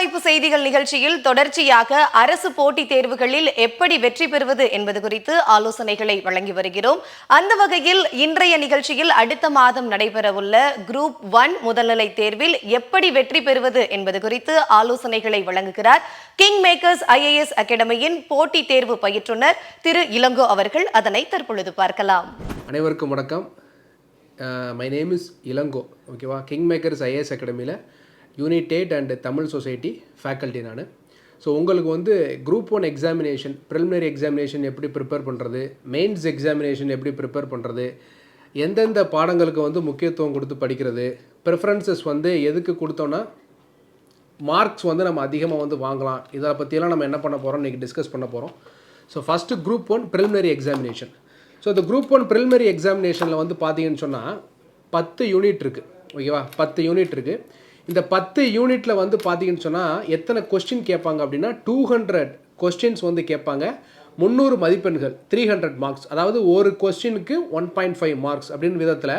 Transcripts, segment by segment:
வேலைவாய்ப்பு செய்திகள் நிகழ்ச்சியில் தொடர்ச்சியாக அரசு போட்டித் தேர்வுகளில் எப்படி வெற்றி பெறுவது என்பது குறித்து ஆலோசனைகளை வழங்கி வருகிறோம். அந்த வகையில் இன்றைய நிகழ்ச்சியில் அடுத்த மாதம் நடைபெறவுள்ள குரூப் ஒன் முதல்நிலை தேர்வில் எப்படி வெற்றி பெறுவது என்பது குறித்து ஆலோசனைகளை வழங்குகிறார். கிங் மேக்கர்ஸ் ஐஏஎஸ் அகாடமியின் போட்டித் தேர்வு பயிற்றுனர் திரு இளங்கோ அவர்கள் அதனை தற்பொழுது பார்க்கலாம். அனைவருக்கும் வணக்கம். My name is Elango. ஓகேவா கிங் மேக்கர்ஸ் ஐஏஎஸ் அகாடமியில் unit eight and Tamil society faculty நான். ஸோ உங்களுக்கு வந்து group one examination preliminary examination எப்படி ப்ரிப்பேர் பண்ணுறது மெயின்ஸ் எக்ஸாமினேஷன் எப்படி ப்ரிப்பேர் பண்ணுறது எந்தெந்த பாடங்களுக்கு வந்து முக்கியத்துவம் கொடுத்து படிக்கிறது ப்ரிஃபரன்சஸ் வந்து எதுக்கு கொடுத்தோன்னா மார்க்ஸ் வந்து நம்ம அதிகமாக வந்து வாங்கலாம். இதை பற்றியெல்லாம் நம்ம என்ன பண்ண போகிறோம் இன்றைக்கி டிஸ்கஸ் பண்ண போகிறோம் so first group one preliminary examination so இந்த குரூப் ஒன் ப்ரிலிமினரி எக்ஸாமினேஷனில் வந்து பார்த்தீங்கன்னு சொன்னால் பத்து யூனிட் இருக்குது ஓகேவா பத்து யூனிட் இருக்குது இந்த பத்து யூனிட்டில் வந்து பார்த்தீங்கன்னு சொன்னால் எத்தனை கொஸ்டின் கேட்பாங்க அப்படின்னா டூ ஹண்ட்ரட் கொஸ்டின்ஸ் வந்து கேட்பாங்க. முந்நூறு மதிப்பெண்கள் த்ரீ ஹண்ட்ரட் மார்க்ஸ் அதாவது ஒரு கொஸ்டினுக்கு ஒன் பாயிண்ட் ஃபைவ் மார்க்ஸ் அப்படின்னு விதத்தில்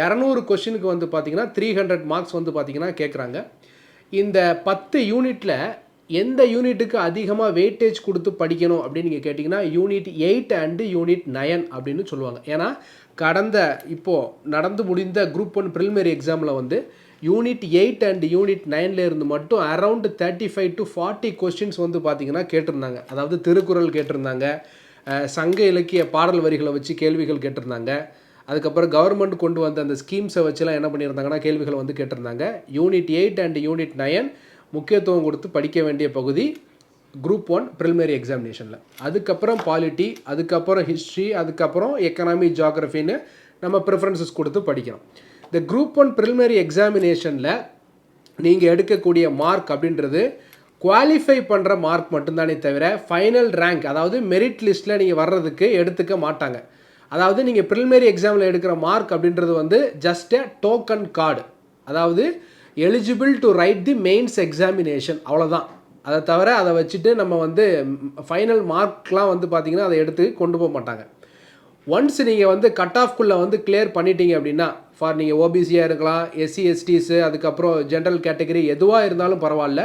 இரநூறு கொஸ்டினுக்கு வந்து பார்த்தீங்கன்னா த்ரீ ஹண்ட்ரட் மார்க்ஸ் வந்து பார்த்தீங்கன்னா கேட்குறாங்க. இந்த பத்து யூனிட்டில் எந்த யூனிட்டுக்கு அதிகமாக வெயிட்டேஜ் கொடுத்து படிக்கணும் அப்படின்னு நீங்கள் கேட்டிங்கன்னா unit eight and unit nine அப்படின்னு சொல்லுவாங்க. ஏன்னா கடந்த இப்போது நடந்து முடிந்த குரூப் ஒன் ப்ரிலிமினரி எக்ஸாமில் வந்து யூனிட் எயிட் அண்ட் யூனிட் நைனில் இருந்து மட்டும் around thirty five to forty questions வந்து பார்த்திங்கன்னா கேட்டிருந்தாங்க. அதாவது திருக்குறள் கேட்டிருந்தாங்க. சங்க இலக்கிய பாடல் வரிகளை வச்சு கேள்விகள் கேட்டிருந்தாங்க. அதுக்கப்புறம் கவர்மெண்ட் கொண்டு வந்த அந்த ஸ்கீம்ஸை வச்சுலாம் என்ன பண்ணியிருந்தாங்கன்னா கேள்விகள் வந்து கேட்டிருந்தாங்க. Unit eight and unit nine முக்கியத்துவம் கொடுத்து படிக்க வேண்டிய பகுதி குரூப் ஒன் ப்ரிலிமினரி எக்ஸாமினேஷனில் அதுக்கப்புறம் பாலிட்டி அதுக்கப்புறம் ஹிஸ்ட்ரி அதுக்கப்புறம் எக்கனாமி ஜாகிரஃபின்னு நம்ம ப்ரிஃபரன்சஸ் கொடுத்து படிக்கிறோம். இந்த குரூப் ஒன் ப்ரிலிமினரி எக்ஸாமினேஷனில் நீங்கள் எடுக்கக்கூடிய மார்க் அப்படின்றது குவாலிஃபை பண்ணுற மார்க் மட்டும்தானே தவிர ஃபைனல் ரேங்க் அதாவது மெரிட் லிஸ்ட்டில் நீங்கள் வர்றதுக்கு எடுத்துக்க மாட்டாங்க. அதாவது நீங்கள் ப்ரிலிமினரி எக்ஸாமில் எடுக்கிற மார்க் அப்படின்றது வந்து ஜஸ்ட் எ டோக்கன் கார்டு அதாவது eligible to write the mains examination அவ்வளோதான் அதை தவிர அதை வச்சுட்டு நம்ம வந்து ஃபைனல் மார்க்லாம் வந்து பார்த்திங்கன்னா அதை எடுத்து கொண்டு போக மாட்டாங்க. ஒன்ஸ் நீங்கள் வந்து கட் ஆஃப்குள்ளே வந்து கிளியர் பண்ணிட்டீங்க அப்படின்னா ஃபார் நீங்கள் ஓபிசியாக இருக்கலாம் எஸ்சி எஸ்டிஸு அதுக்கப்புறம் ஜென்ரல் கேட்டகரி எதுவாக இருந்தாலும் பரவாயில்ல.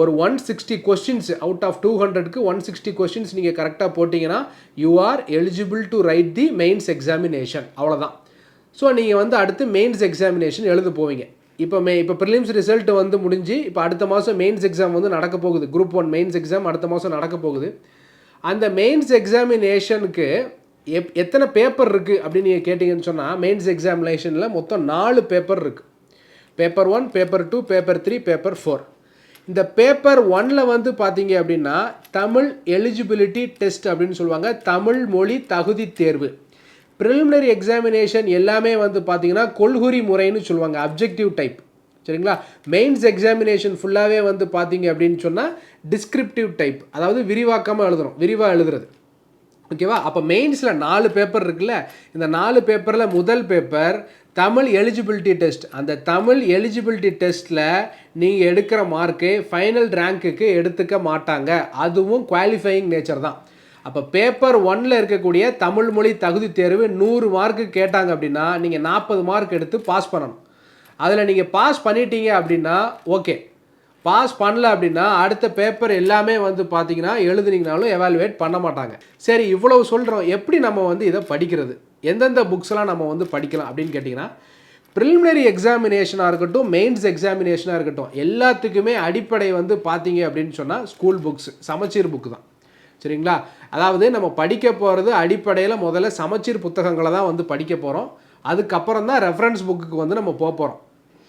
ஒரு one sixty questions out of two ஹண்ட்ரட்க்கு one sixty questions நீங்கள் கரெக்டாக போட்டிங்கன்னா you are eligible to write the mains examination அவ்வளோதான் ஸோ நீங்கள் வந்து அடுத்து மெயின்ஸ் எக்ஸாமினேஷன் எழுத போவீங்க. இப்போ மே இப்போ ப்ரிலிம்ஸ் ரிசல்ட் வந்து முடிஞ்சு இப்போ அடுத்த மாதம் மெயின்ஸ் எக்ஸாம் வந்து நடக்க போகுது. குரூப் ஒன் மெயின்ஸ் எக்ஸாம் அடுத்த மாதம் நடக்க போகுது. அந்த மெயின்ஸ் எக்ஸாமினேஷனுக்கு எப் எத்தனை பேப்பர் இருக்குது அப்படின்னு நீங்கள் கேட்டிங்கன்னு சொன்னால் மெயின்ஸ் எக்ஸாமினேஷனில் மொத்தம் நாலு பேப்பர் இருக்குது paper one paper two paper three paper four இந்த பேப்பர் ஒன்னில் வந்து பார்த்தீங்க அப்படின்னா தமிழ் எலிஜிபிலிட்டி டெஸ்ட் அப்படின்னு சொல்லுவாங்க. தமிழ் மொழி தகுதி தேர்வு. ப்ரிலிமினரி எக்ஸாமினேஷன் எல்லாமே வந்து பார்த்தீங்கன்னா கொள்குறி முறைன்னு சொல்லுவாங்க. அப்ஜெக்டிவ் டைப் சரிங்களா? மெயின்ஸ் எக்ஸாமினேஷன் ஃபுல்லாகவே வந்து பார்த்தீங்க அப்படின்னு சொன்னால் டிஸ்கிரிப்டிவ் டைப் அதாவது விரிவாக்கமாக எழுதணும். விரிவாக எழுதுறது. ஓகேவா? அப்போ மெயின்ஸில் நாலு பேப்பர் இருக்குல்ல? இந்த நாலு பேப்பரில் முதல் பேப்பர் தமிழ் எலிஜிபிலிட்டி டெஸ்ட் அந்த தமிழ் எலிஜிபிலிட்டி டெஸ்ட்டில் நீங்கள் எடுக்கிற மார்க்கு ஃபைனல் ரேங்க்குக்கு எடுத்துக்க மாட்டாங்க. அதுவும் குவாலிஃபையிங் நேச்சர் தான். அப்போ பேப்பர் ஒன்னில் இருக்கக்கூடிய தமிழ் மொழி தகுதி தேர்வு நூறு மார்க்கு கேட்டாங்க அப்படின்னா நீங்கள் நாற்பது மார்க் எடுத்து பாஸ் பண்ணணும். அதில் நீங்கள் பாஸ் பண்ணிட்டீங்க அப்படின்னா ஓகே பாஸ் பண்ணல அப்படின்னா அடுத்த பேப்பர் எல்லாமே வந்து பார்த்தீங்கன்னா எழுதுனீங்கனாலும் எவாலுவேட் பண்ண மாட்டாங்க. சரி இவ்வளவு சொல்கிறோம் எப்படி நம்ம வந்து இதை படிக்கிறது? எந்தெந்த புக்ஸ்லாம் நம்ம வந்து படிக்கலாம் அப்படின்னு கேட்டிங்கன்னா ப்ரிலிமினரி எக்ஸாமினேஷனாக இருக்கட்டும் மெயின்ஸ் எக்ஸாமினேஷனாக இருக்கட்டும் எல்லாத்துக்குமே அடிப்படை வந்து பார்த்தீங்க அப்படின்னு சொன்னால் ஸ்கூல் புக்ஸ் சமச்சீர் புக்கு தான். சரிங்களா? அதாவது நம்ம படிக்க போகிறது அடிப்படையில் முதல்ல சமச்சீர் புத்தகங்களை தான் வந்து படிக்க போகிறோம் அதுக்கப்புறம் தான் ரெஃபரன்ஸ் புக்குக்கு வந்து நம்ம போக போகிறோம்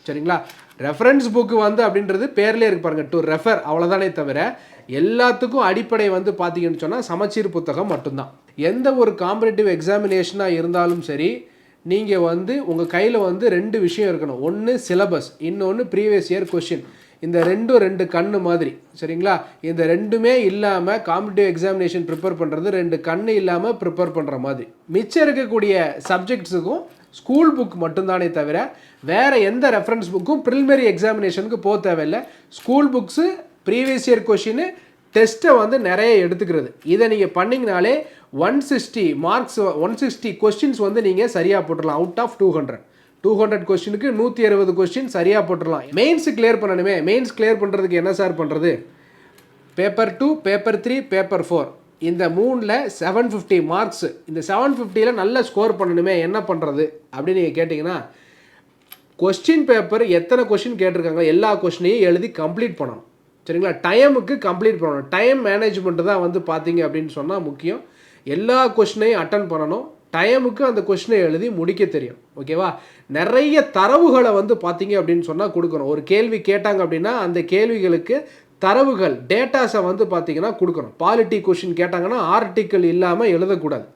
சரிங்களா? ரெஃபரன்ஸ் புக்கு வந்து அப்படின்றது பேர்லேயே இருக்கு பாருங்கள் டு ரெஃபர் அவ்வளோதானே தவிர எல்லாத்துக்கும் அடிப்படை வந்து பார்த்தீங்கன்னு சொன்னால் சமச்சீர் புத்தகம் மட்டும்தான். எந்த ஒரு காம்படிட்டிவ் எக்ஸாமினேஷனாக இருந்தாலும் சரி நீங்கள் வந்து உங்கள் கையில் வந்து ரெண்டு விஷயம் இருக்கணும். ஒன்று சிலபஸ் இன்னொன்று ப்ரீவியஸ் இயர் கொஷின் இந்த ரெண்டும் ரெண்டு கண்ணு மாதிரி சரிங்களா? இந்த ரெண்டுமே இல்லாமல் காம்படிட்டிவ் எக்ஸாமினேஷன் ப்ரிப்பேர் பண்ணுறது ரெண்டு கண்ணு இல்லாமல் ப்ரிப்பேர் பண்ணுற மாதிரி. மிச்சம் இருக்கக்கூடிய சப்ஜெக்ட்ஸுக்கும் ஸ்கூல் புக் மட்டும்தானே தவிர வேறு எந்த ரெஃபரன்ஸ் புக்கும் ப்ரிலிமினரி எக்ஸாமினேஷனுக்கு போக தேவையில்லை. ஸ்கூல் புக்ஸு ப்ரீவியஸ் இயர் கொஷின்னு டெஸ்ட்டை வந்து நிறைய எடுத்துக்கிறது. இதை நீங்கள் பண்ணிங்கனாலே one sixty marks one sixty questions வந்து நீங்கள் சரியாக போட்டுடலாம் out of two hundred two hundred கொஸ்டினுக்கு நூற்றி அறுபது கொஸ்டின் சரியாக போட்டுடலாம் மெயின்ஸ் கிளியர் பண்ணணுமே. மெயின்ஸ் கிளியர் பண்ணுறதுக்கு என்ன சார் பண்ணுறது paper two paper three paper four இந்த மூணில் செவன் ஃபிஃப்டி மார்க்ஸ் இந்த செவன் ஃபிஃப்டியில் நல்ல ஸ்கோர் பண்ணணுமே என்ன பண்ணுறது அப்படின்னு நீங்கள் கேட்டிங்கன்னா கொஸ்டின் பேப்பர் எத்தனை கொஸ்டின் கேட்டிருக்காங்க எல்லா கொஸ்டினையும் எழுதி கம்ப்ளீட் பண்ணணும். சரிங்களா? டைமுக்கு கம்ப்ளீட் பண்ணணும். டைம் மேனேஜ்மெண்ட்டு தான் வந்து பார்த்தீங்க அப்படின்னு சொன்னால் முக்கியம். எல்லா கொஸ்டினையும் அட்டன் பண்ணணும். டைமுக்கு அந்த கொஸ்டினை எழுதி முடிக்க தெரியும். ஓகேவா நிறைய தரவுகளை வந்து பார்த்தீங்க அப்படின்னு சொன்னால் கொடுக்கணும். ஒரு கேள்வி கேட்டாங்க அப்படின்னா அந்த கேள்விகளுக்கு தரவுகள் டேட்டாஸை வந்து பார்த்தீங்கன்னா கொடுக்கணும். பாலிட்டி கொஷின் கேட்டாங்கன்னா ஆர்டிக்கல் இல்லாமல் எழுதக்கூடாது.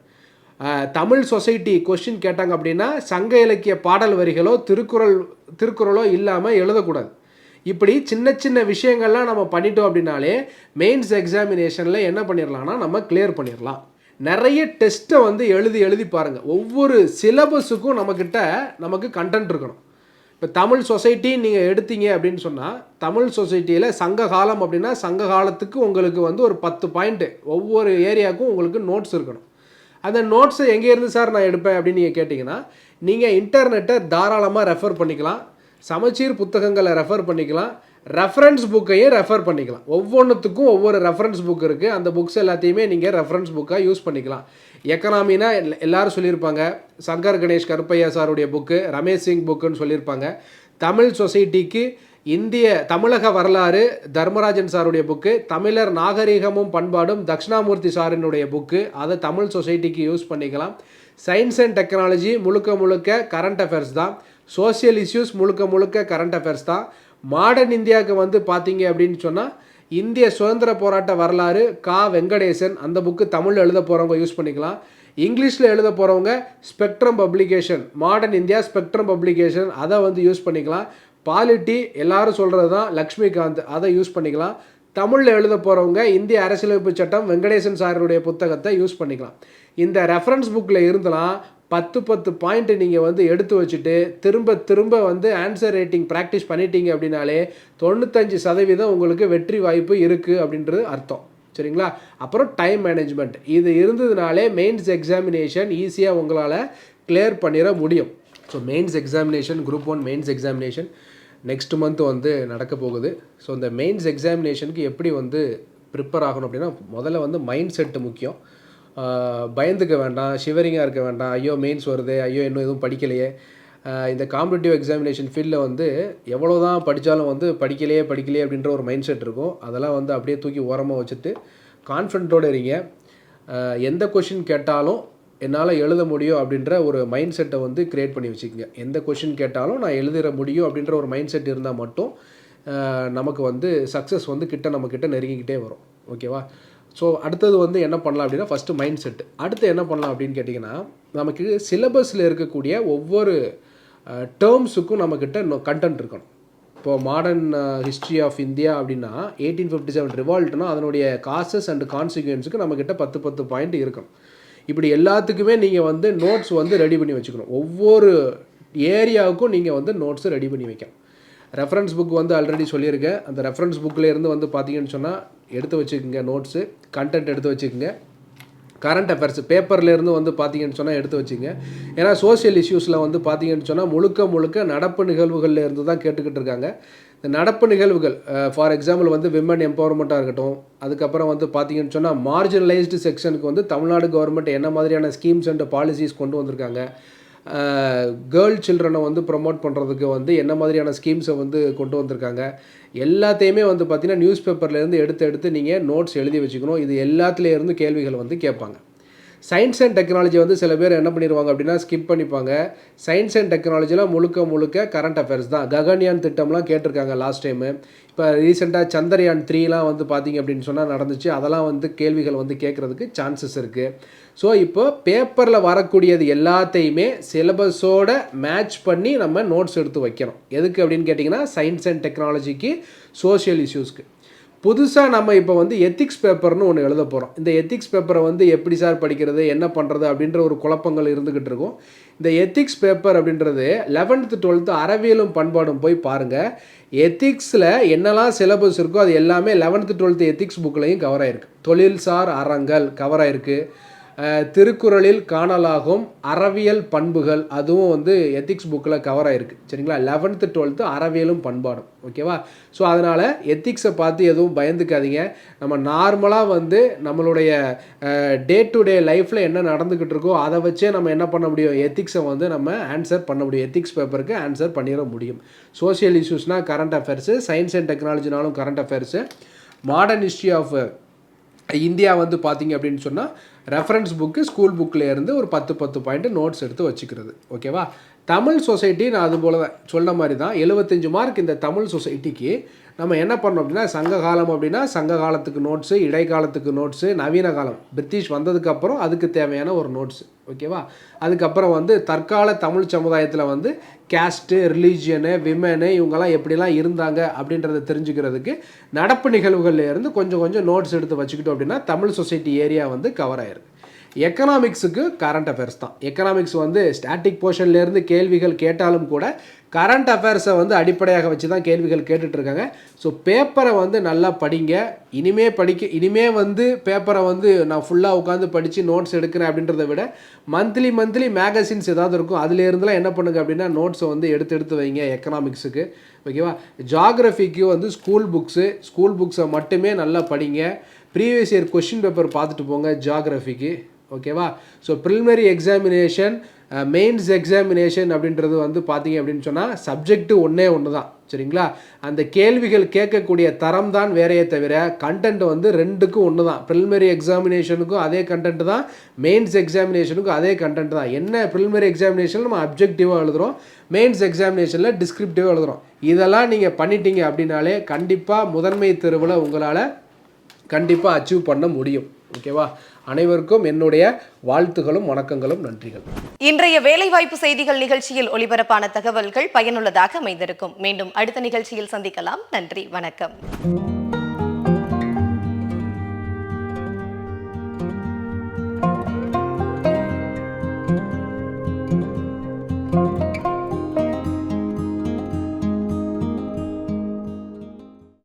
தமிழ் சொசைட்டி கொஷின் கேட்டாங்க அப்படின்னா சங்க இலக்கிய பாடல் வரிகளோ திருக்குறள் திருக்குறளோ இல்லாமல் எழுதக்கூடாது. இப்படி சின்ன சின்ன விஷயங்கள்லாம் நம்ம பண்ணிட்டோம் அப்படின்னாலே மெயின்ஸ் எக்ஸாமினேஷனில் என்ன பண்ணிடலாம்னா நம்ம கிளியர் பண்ணிடலாம் நிறைய டெஸ்ட்டை வந்து எழுதி எழுதி பாருங்கள் ஒவ்வொரு சிலபஸுக்கும் நம்மக்கிட்ட நமக்கு கண்டென்ட் இருக்கணும். இப்போ தமிழ் சொசைட்டி நீங்கள் எடுத்தீங்க அப்படின்னு சொன்னால் தமிழ் சொசைட்டியில் சங்க காலம் அப்படின்னா சங்க காலத்துக்கு உங்களுக்கு வந்து ஒரு பத்து பாயிண்ட்டு ஒவ்வொரு ஏரியாவுக்கும் உங்களுக்கு நோட்ஸ் இருக்கணும். அந்த நோட்ஸை எங்கேருந்து சார் நான் எடுப்பேன் அப்படின்னு நீங்கள் கேட்டிங்கன்னா நீங்கள் இன்டர்நெட்டை தாராளமாக ரெஃபர் பண்ணிக்கலாம். சமச்சீர் புத்தகங்களை ரெஃபர் பண்ணிக்கலாம். ரெஃபரன்ஸ் புக்கையும் ரெஃபர் பண்ணிக்கலாம். ஒவ்வொன்றுத்துக்கும் ஒவ்வொரு ரெஃபரன்ஸ் புக் இருக்குது அந்த புக்ஸ் எல்லாத்தையுமே நீங்கள் ரெஃபரன்ஸ் புக்காக யூஸ் பண்ணிக்கலாம். எக்கனாமினா எல்லாரும் சொல்லியிருப்பாங்க. சங்கர் கணேஷ் கருப்பையா சாருடைய புக்கு ரமேஷ் சிங் புக்குன்னு சொல்லியிருப்பாங்க. தமிழ் சொசைட்டிக்கு இந்திய தமிழக வரலாறு தர்மராஜன் சாருடைய புக்கு தமிழர் நாகரிகமும் பண்பாடும் தக்ஷணாமூர்த்தி சாரினுடைய புக்கு அதை தமிழ் சொசைட்டிக்கு யூஸ் பண்ணிக்கலாம். சயின்ஸ் அண்ட் டெக்னாலஜி முழுக்க முழுக்க கரண்ட் அஃபேர்ஸ் தான். சோஷியல் இஷ்யூஸ் முழுக்க முழுக்க கரண்ட் அஃபேர்ஸ் தான். மாடர்ன் இந்தியாவுக்கு வந்து பார்த்தீங்க அப்படின்னு சொன்னால் இந்திய சுதந்திர போராட்ட வரலாறு கா. வெங்கடேசன் அந்த புக்கு தமிழில் எழுத போகிறவங்க யூஸ் பண்ணிக்கலாம். இங்கிலீஷில் எழுத போகிறவங்க Spectrum publication modern India Spectrum publication அதை வந்து யூஸ் பண்ணிக்கலாம். பாலிட்டி எல்லாரும் சொல்கிறது தான் லக்ஷ்மிகாந்த் அதை யூஸ் பண்ணிக்கலாம். தமிழில் எழுத போகிறவங்க இந்திய அரசியலமைப்பு சட்டம் வெங்கடேசன் சாருடைய புத்தகத்தை யூஸ் பண்ணிக்கலாம். இந்த ரெஃபரன்ஸ் புக்கில் இருந்தெல்லாம் பத்து பத்து பாயிண்ட் நீங்கள் வந்து எடுத்து வச்சுட்டு திரும்ப திரும்ப வந்து ஆன்சர் ரேட்டிங் ப்ராக்டிஸ் பண்ணிட்டீங்க அப்படின்னாலே தொண்ணூத்தஞ்சு சதவீதம் உங்களுக்கு வெற்றி வாய்ப்பு இருக்குது அப்படின்றது அர்த்தம். சரிங்களா? அப்புறம் டைம் மேனேஜ்மெண்ட் இது இருந்ததுனாலே மெயின்ஸ் எக்ஸாமினேஷன் ஈஸியாக உங்களால் கிளியர் பண்ணிட முடியும். So mains examination group one mains examination next month வந்து நடக்க போகுது. ஸோ இந்த மெயின்ஸ் எக்ஸாமினேஷனுக்கு எப்படி வந்து ப்ரிப்பேர் ஆகணும் அப்படின்னா முதல்ல வந்து மைண்ட் செட்டு முக்கியம். பயந்துக்க வேண்டாம் ஷிவரிங்காக இருக்க வேண்டாம். ஐயோ மெயின்ஸ் வருது ஐயோ இன்னும் எதுவும் படிக்கலையே. இந்த காம்படிட்டிவ் எக்ஸாமினேஷன் ஃபீல்டில் வந்து எவ்வளோ தான் படித்தாலும் வந்து படிக்கலையே படிக்கலையே அப்படின்ற ஒரு மைண்ட் செட் இருக்கும். அதெல்லாம் வந்து அப்படியே தூக்கி ஓரமாக வச்சுட்டு கான்ஃபிடென்ட்டோடு இருங்க. எந்த கொஷின் கேட்டாலும் என்னால் எழுத முடியும் அப்படின்ற ஒரு மைண்ட் செட்டை வந்து க்ரியேட் பண்ணி வச்சுக்கோங்க. எந்த கொஷின் கேட்டாலும் நான் எழுதிட முடியும் அப்படின்ற ஒரு மைண்ட் செட் இருந்தால் மட்டும் நமக்கு வந்து சக்ஸஸ் வந்து கிட்ட நம்ம நெருங்கிக்கிட்டே வரும். ஓகேவா ஸோ அடுத்தது வந்து என்ன பண்ணலாம் அப்படின்னா ஃபஸ்ட்டு மைண்ட் செட் அடுத்து என்ன பண்ணலாம் அப்படின்னு கேட்டிங்கன்னா நமக்கு சிலபஸில் இருக்கக்கூடிய ஒவ்வொரு டேர்ம்ஸுக்கும் நம்மக்கிட்ட கண்டென்ட் இருக்கணும். இப்போது மாடர்ன் ஹிஸ்ட்ரி ஆஃப் இந்தியா அப்படின்னா எயிட்டீன் ஃபிஃப்டி செவன் ரிவால்ட்னா அதனுடைய காசஸ் அண்ட் கான்சிக்வன்ஸுக்கு நம்மக்கிட்ட பத்து பத்து பாயிண்ட் இருக்கணும். இப்படி எல்லாத்துக்குமே நீங்கள் வந்து நோட்ஸ் வந்து ரெடி பண்ணி வச்சுக்கணும். ஒவ்வொரு ஏரியாவுக்கும் நீங்கள் வந்து நோட்ஸை ரெடி பண்ணி வைக்கணும். ரெஃபரன்ஸ் புக் வந்து ஆல்ரெடி சொல்லியிருக்கேன். அந்த ரெஃபரன்ஸ் புக்கில் இருந்து வந்து பார்த்தீங்கன்னு சொன்னால் எடுத்து வச்சுக்கோங்க நோட்ஸு கண்டென்ட் எடுத்து வச்சுக்கோங்க. கரண்ட் அஃபேர்ஸ் பேப்பர்லேருந்து வந்து பார்த்தீங்கன்னு சொன்னால் எடுத்து வச்சுங்க ஏன்னா சோஷியல் இஷ்யூஸில் வந்து பார்த்தீங்கன்னு சொன்னால் முழுக்க முழுக்க நடப்பு நிகழ்வுகள்லேருந்து தான் கேட்டுக்கிட்டு இருக்காங்க. இந்த நடப்பு நிகழ்வுகள் ஃபார் எக்ஸாம்பிள் வந்து விமன் எம்பவர்மெண்ட்டாக இருக்கட்டும் அதுக்கப்புறம் வந்து பார்த்தீங்கன்னு சொன்னால் மார்ஜினலைஸ்டு செக்ஷனுக்கு வந்து தமிழ்நாடு கவர்மெண்ட் என்ன மாதிரியான ஸ்கீம்ஸ் அண்ட் பாலிசிஸ் கொண்டு வந்திருக்காங்க. கேர்ள் சில்ட்ரனை வந்து ப்ரொமோட் பண்ணுறதுக்கு வந்து என்ன மாதிரியான ஸ்கீம்ஸை வந்து கொண்டு வந்திருக்காங்க? எல்லாத்தையுமே வந்து பார்த்திங்கன்னா நியூஸ் பேப்பர்லேருந்து எடுத்து எடுத்து நீங்கள் நோட்ஸ் எழுதி வச்சுக்கணும். இது எல்லாத்துலேருந்து கேள்விகள் வந்து கேட்பாங்க. சயின்ஸ் அண்ட் டெக்னாலஜி வந்து சில பேர் என்ன பண்ணிடுவாங்க அப்படின்னா ஸ்கிப் பண்ணிப்பாங்க. சயின்ஸ் அண்ட் டெக்னாலஜிலாம் முழுக்க முழுக்க கரண்ட் அஃபேர்ஸ் தான். ககன்யான் திட்டம்லாம் கேட்டிருக்காங்க லாஸ்ட் டைமு இப்போ ரீசெண்டாக சந்திரயான் த்ரீலாம் வந்து பார்த்தீங்க அப்படின்னு சொன்னால் நடந்துச்சு. அதெல்லாம் வந்து கேள்விகள் வந்து கேட்குறதுக்கு சான்சஸ் இருக்குது ஸோ இப்போ பேப்பரில் வரக்கூடியது எல்லாத்தையுமே சிலபஸோட மேட்ச் பண்ணி நம்ம நோட்ஸ் எடுத்து வைக்கணும். எதுக்கு அப்படின்னு கேட்டிங்கன்னா சயின்ஸ் அண்ட் டெக்னாலஜிக்கு சோஷியல் இஷ்யூஸ்க்கு புதுசாக நம்ம இப்போ வந்து எத்திக்ஸ் பேப்பர்னு ஒன்று எழுத போகிறோம் இந்த எத்திக்ஸ் பேப்பரை வந்து எப்படி சார் படிக்கிறது என்ன பண்ணுறது அப்படின்ற ஒரு குழப்பங்கள் இருந்துக்கிட்டு இருக்கும். இந்த எத்திக்ஸ் பேப்பர் அப்படின்றது லெவன்த்து டுவெல்த்து அறவியலும் பண்பாடும் போய் பாருங்கள் எத்திக்ஸில் என்னெல்லாம் சிலபஸ் இருக்கோ அது எல்லாமே லெவன்த்து டுவெல்த்து எத்திக்ஸ் புக்லையும் கவர் ஆயிருக்கு. தொழில்சார் அறங்கள் கவர் ஆயிருக்கு. திருக்குறளில் காணலாகும் அறவியல் பண்புகள் அதுவும் வந்து எத்திக்ஸ் புக்கில் கவர் ஆயிருக்கு. சரிங்களா? லெவன்த்து டுவெல்த்து அறவியலும் பண்பாடும். ஓகேவா ஸோ அதனால் எத்திக்ஸை பார்த்து எதுவும் பயந்துக்காதீங்க. நம்ம நார்மலாக வந்து நம்மளுடைய டே டு டே லைஃப்பில் என்ன நடந்துக்கிட்டு இருக்கோ அதை வச்சே நம்ம என்ன பண்ண முடியும்? எத்திக்ஸை வந்து நம்ம ஆன்சர் பண்ண முடியும். எத்திக்ஸ் பேப்பருக்கு ஆன்சர் பண்ணிட முடியும். சோஷியல் இஷ்யூஸ்னால் current affairs science and டெக்னாலஜினாலும் current affairs modern history of India வந்து பார்த்தீங்க அப்படின்னு சொன்னால் ரெஃபரன்ஸ் புக்கு ஸ்கூல் புக்கிலேருந்து ஒரு பத்து பத்து பாயிண்ட் நோட்ஸ் எடுத்து வச்சுக்கிறது. ஓகேவா தமிழ் சொசைட்டி நான் அது போல் தான் சொன்ன மாதிரி தான் எழுபத்தஞ்சு மார்க் இந்த தமிழ் சொசைட்டிக்கு நம்ம என்ன பண்ணோம் அப்படின்னா சங்க காலம் அப்படின்னா சங்க காலத்துக்கு நோட்ஸு இடைக்காலத்துக்கு நோட்ஸு நவீன காலம். பிரிட்டிஷ் வந்ததுக்கப்புறம் அதுக்கு தேவையான ஒரு நோட்ஸு ஓகேவா அதுக்கப்புறம் வந்து தற்கால தமிழ் சமுதாயத்தில் வந்து கேஸ்ட்டு ரிலீஜியனு விமனு இவங்கெல்லாம் எப்படிலாம் இருந்தாங்க அப்படின்றத தெரிஞ்சுக்கிறதுக்கு நடப்பு நிகழ்வுகள்லேருந்து கொஞ்சம் கொஞ்சம் நோட்ஸ் எடுத்து வச்சுக்கிட்டோம் அப்படின்னா தமிழ் சொசைட்டி ஏரியா வந்து கவர் ஆயிருக்கு. எக்கனாமிக்ஸுக்கு கரண்ட் அஃபேர்ஸ் தான். எக்கனாமிக்ஸ் வந்து ஸ்டாட்டிக் போர்ஷன்லேருந்து கேள்விகள் கேட்டாலும் கூட கரண்ட் அஃபேர்ஸை வந்து அடிப்படையாக வச்சு தான் கேள்விகள் கேட்டுட்ருக்காங்க ஸோ பேப்பரை வந்து நல்லா படிங்க. இனிமே படிக்க இனிமே வந்து பேப்பரை வந்து நான் ஃபுல்லாக உட்காந்து படித்து நோட்ஸ் எடுக்கிறேன் அப்படின்றத விட மந்த்லி மந்த்லி மேகசின்ஸ் ஏதாவது இருக்கும். அதுலேருந்துலாம் என்ன பண்ணுங்க அப்படின்னா நோட்ஸை வந்து எடுத்து எடுத்து வைங்க எக்கனாமிக்ஸுக்கு ஓகேவா ஜாகிரஃபிக்கு வந்து ஸ்கூல் புக்ஸு ஸ்கூல் புக்ஸை மட்டுமே நல்லா படிங்க. ப்ரீவியஸ் இயர் கொஷின் பேப்பர் பார்த்துட்டு போங்க ஜாகிரஃபிக்கு ஓகேவா so preliminary examination mains examination அப்படின்றது வந்து பார்த்தீங்க அப்படின்னு சொன்னால் சப்ஜெக்ட்டு ஒன்றே ஒன்று தான் சரிங்களா? அந்த கேள்விகள் கேட்கக்கூடிய தரம் தான் வேறையே தவிர கண்டென்ட் வந்து ரெண்டுக்கும் ஒன்று தான் ப்ரிலிமினரி எக்ஸாமினேஷனுக்கும் அதே கண்டென்ட் தான் மெயின்ஸ் எக்ஸாமினேஷனுக்கும் அதே கண்டென்ட் தான். என்ன ப்ரிலிமினரி எக்ஸாமினேஷன் நம்ம அப்ஜெக்டிவாக எழுதுகிறோம் மெயின்ஸ் எக்ஸாமினேஷனில் டிஸ்கிரிப்டிவாக எழுதுகிறோம் இதெல்லாம் நீங்கள் பண்ணிட்டீங்க அப்படின்னாலே கண்டிப்பாக முதன்மை தெருவில் உங்களால் கண்டிப்பாக அச்சீவ் பண்ண முடியும். ஓகேவா அனைவருக்கும் என்னுடைய வாழ்த்துகளும் வணக்கங்களும் நன்றிகள். இன்றைய வேலைவாய்ப்பு செய்திகள் நிகழ்ச்சியில் ஒளிபரப்பான தகவல்கள் பயனுள்ளதாக அமைந்திருக்கும். மீண்டும் அடுத்த நிகழ்ச்சியில் சந்திக்கலாம். நன்றி வணக்கம்.